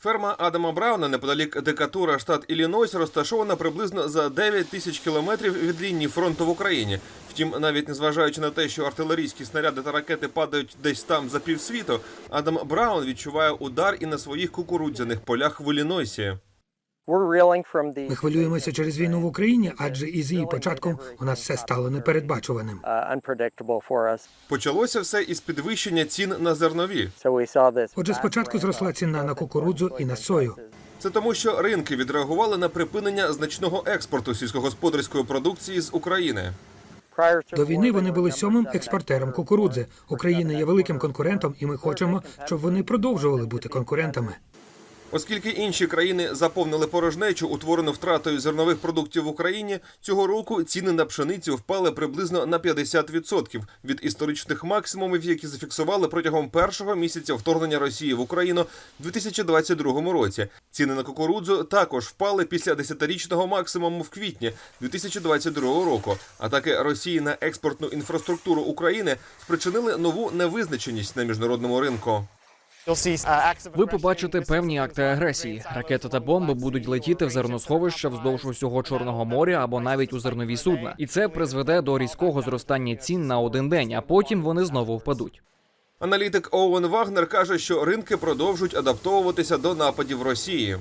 Ферма Адама Брауна неподалік Декатура, штат Іллінойс, розташована приблизно за 9 тисяч кілометрів від лінії фронту в Україні. Втім, навіть незважаючи на те, що артилерійські снаряди та ракети падають десь там за півсвіту, Адам Браун відчуває удар і на своїх кукурудзяних полях в Іллінойсі. Ми хвилюємося через війну в Україні, адже із її початком у нас все стало непередбачуваним. Почалося все із підвищення цін на зернові. Отже, спочатку зросла ціна на кукурудзу і на сою. Це тому, що ринки відреагували на припинення значного експорту сільськогосподарської продукції з України. До війни вони були сьомим експортером кукурудзи. Україна є великим конкурентом, і ми хочемо, щоб вони продовжували бути конкурентами. Оскільки інші країни заповнили порожнечу, утворену втратою зернових продуктів в Україні, цього року ціни на пшеницю впали приблизно на 50% від історичних максимумів, які зафіксували протягом першого місяця вторгнення Росії в Україну в 2022 році. Ціни на кукурудзу також впали після десятирічного максимуму в квітні 2022 року. Атаки Росії на експортну інфраструктуру України спричинили нову невизначеність на міжнародному ринку. Ви побачите певні акти агресії. Ракети та бомби будуть летіти в зерносховища вздовж усього чорного моря або навіть у зернові судна, і це призведе до різкого зростання цін на один день, а потім вони знову впадуть. Аналітик Оуен Вагнер каже, що ринки продовжують адаптовуватися до нападів Росії.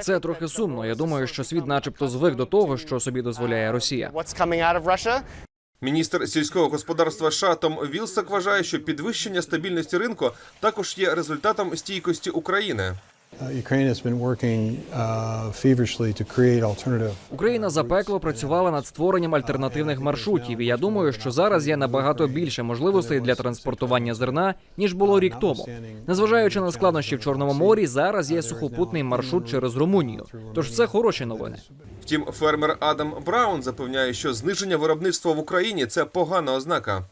Це трохи сумно. Я думаю, що світ, начебто, звик до того, що собі дозволяє Росія. Міністр сільського господарства США Том Вілсак вважає, що підвищення стабільності ринку також є результатом стійкості України. Uh, Ukraine has been working uh, feverishly to create alternative. Україна запекло працювала над створенням альтернативних маршрутів. І я думаю, що зараз є набагато більше можливостей для транспортування зерна ніж було рік тому. Незважаючи на складнощі в Чорному морі, зараз є сухопутний маршрут через Румунію. Тож це хороші новини. Втім, фермер Адам Браун запевняє, що зниження виробництва в Україні це погана ознака.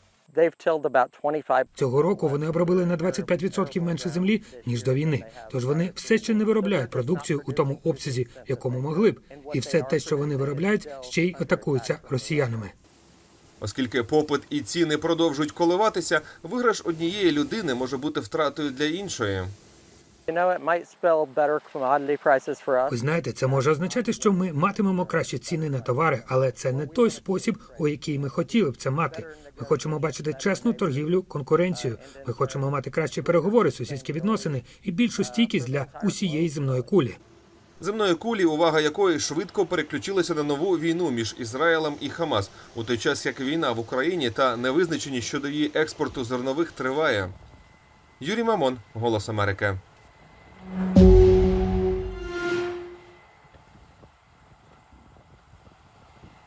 Цього року вони обробили на 25% менше землі ніж до війни. Тож вони все ще не виробляють продукцію у тому обсязі, якому могли б, і все те, що вони виробляють, ще й атакуються росіянами. Оскільки попит і ціни продовжують коливатися, виграш однієї людини може бути втратою для іншої. Ви знаєте, це може означати, що ми матимемо кращі ціни на товари, але це не той спосіб, у який ми хотіли б це мати. Ми хочемо бачити чесну торгівлю, конкуренцію. Ми хочемо мати кращі переговори, сусідські відносини і більшу стійкість для усієї земної кулі. Земної кулі, увага якої швидко переключилася на нову війну між Ізраїлем і Хамас, у той час як війна в Україні та невизначеність щодо її експорту зернових триває. Юрій Мамон, Голос Америки.